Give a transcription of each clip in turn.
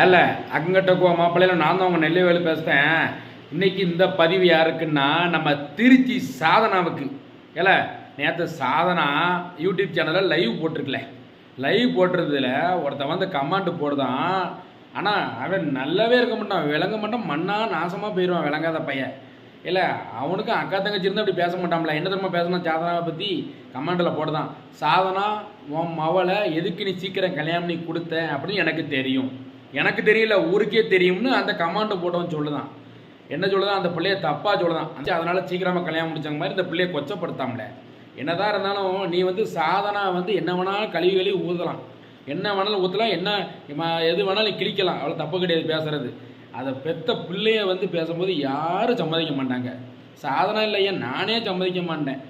ஏல அங்கட்டக்கோ மாப்பிள்ளையில நான் தான் உங்க நெல்லைவேலு பேசுகிறேன் இன்னைக்கு இந்த பதிவு யாருக்குன்னா நம்ம திருச்சி சாதனாவுக்கு. ஏல நேற்று சாதனா யூடியூப் சேனலில் லைவ் போட்டிருக்கல. லைவ் போட்டிருந்ததுல ஒருத்தன் வந்து கமாண்டு போடுதான். ஆனால் அவன் நல்லாவே இருக்க மாட்டான். விளங்க மாட்டான். மண்ணா நாசமாக போயிடுவான் விளங்காத பையன். இல்லை அவனுக்கும் அக்கா தங்கச்சி இருந்தால் அப்படி பேச மாட்டான்ல. என்ன தெரியுமா பேசணும் சாதனாவை பற்றி கமாண்டில் போடுதான். சாதனா உன் மவளை எதுக்கு நீ சீக்கிரம் கல்யாணம் நீ கொடுத்த அப்படின்னு எனக்கு தெரியும். எனக்கு தெரியல ஊருக்கே தெரியும்னு அந்த கமாண்டை போட்டவன் சொல்லுதான். என்ன சொல்லுதான்? அந்த பிள்ளைய தப்பாக சொல்லுதான். அந்த அதனால சீக்கிரமாக கல்யாணம் முடிச்சாங்க மாதிரி இந்த பிள்ளைய கொச்சப்படுத்தாமல. என்னதான் இருந்தாலும் நீ வந்து சாதனா வந்து என்ன வேணாலும் கழுவி கழுவி ஊதலாம். என்ன வேணாலும் ஊற்றலாம் என்ன எது வேணாலும் கிழிக்கலாம். அவ்வளோ தப்பு கிடையாது பேசுறது. அதை பெத்த பிள்ளைய வந்து பேசும்போது யாரும் சம்மதிக்க மாட்டாங்க. சாதனா இல்லையா நானே சம்மதிக்க மாட்டேன்.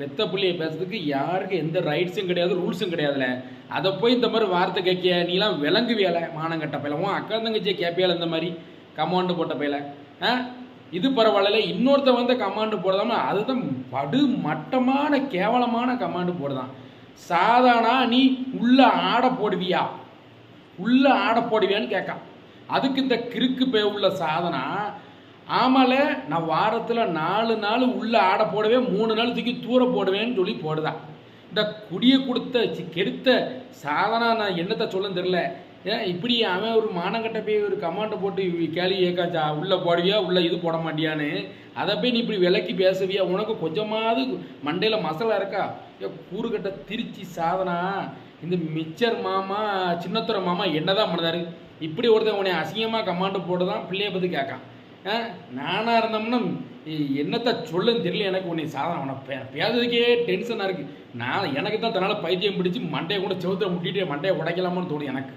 பெத்த பிள்ளையை பேசுறதுக்கு யாருக்கு எந்த ரைட்ஸும் கிடையாது ரூல்ஸும் கிடையாதுல. அதை போய் இந்த மாதிரி வார்த்தை கேட்க நீலாம் விளங்குவியல மானங்கட்ட பையல. உன் அக்கா தங்கச்சியை கேட்பியால இந்த மாதிரி கமாண்டு போட்ட பையல. ஆ? இது பரவாயில்ல. இன்னொருத்த வந்து கமாண்டு போடுதாம அதுதான் படு மட்டமான கேவலமான கமாண்டு போடுதான். சாதாரண நீ உள்ள ஆட போடுவியா? உள்ள ஆட போடுவியான்னு கேட்கான். அதுக்கு இந்த கிறுக்கு பே உள்ள சாதனா ஆமால நான் வாரத்தில் நாலு நாள் உள்ளே ஆட போடவே மூணு நாள் தூக்கி தூர போடுவேன்னு சொல்லி போடுதான் இந்த குடியை கொடுத்த கெடுத்த சாதனா நான் என்னத்தை சொல்ல தெரில ஏன் இப்படி அவன் ஒரு மானங்கட்ட போய் ஒரு கமாண்டை போட்டு கேள்வி ஏக்காச்சா உள்ளே போடுவியா உள்ளே இது போட மாட்டியான்னு? அதை போய் நீ இப்படி விலக்கி பேசுவியா? உனக்கு கொஞ்சமாவது மண்டையில் மசாலா இருக்கா? ஏ கூறுகட்ட திருச்சி சாதனா இந்த மிச்சர் மாமா சின்னத்துற மாமா என்னதான் பண்ணுதாரு? இப்படி ஒருத்தன் உன்னை அசிங்கமாக கமாண்டு போட்டு தான் பிள்ளைய பற்றி கேட்கான். ஆ, இருந்தோம்னா என்னத்தை சொல்லுன்னு தெரியல எனக்கு உன்னை சாதனை அவனை பே பேசுறதுக்கே டென்ஷனாக இருக்குது நான் எனக்கு தான் தன்னால் பைத்தியம் பிடிச்சி மண்டையை கூட செவுத்துல முட்டிட்டு மண்டையை உடைக்கலாமான்னு தோணும் எனக்கு.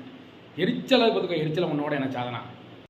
எரிச்சலாக பார்த்துக்கோ எரிச்சலை உன்னோட எனக்கு சாதனா.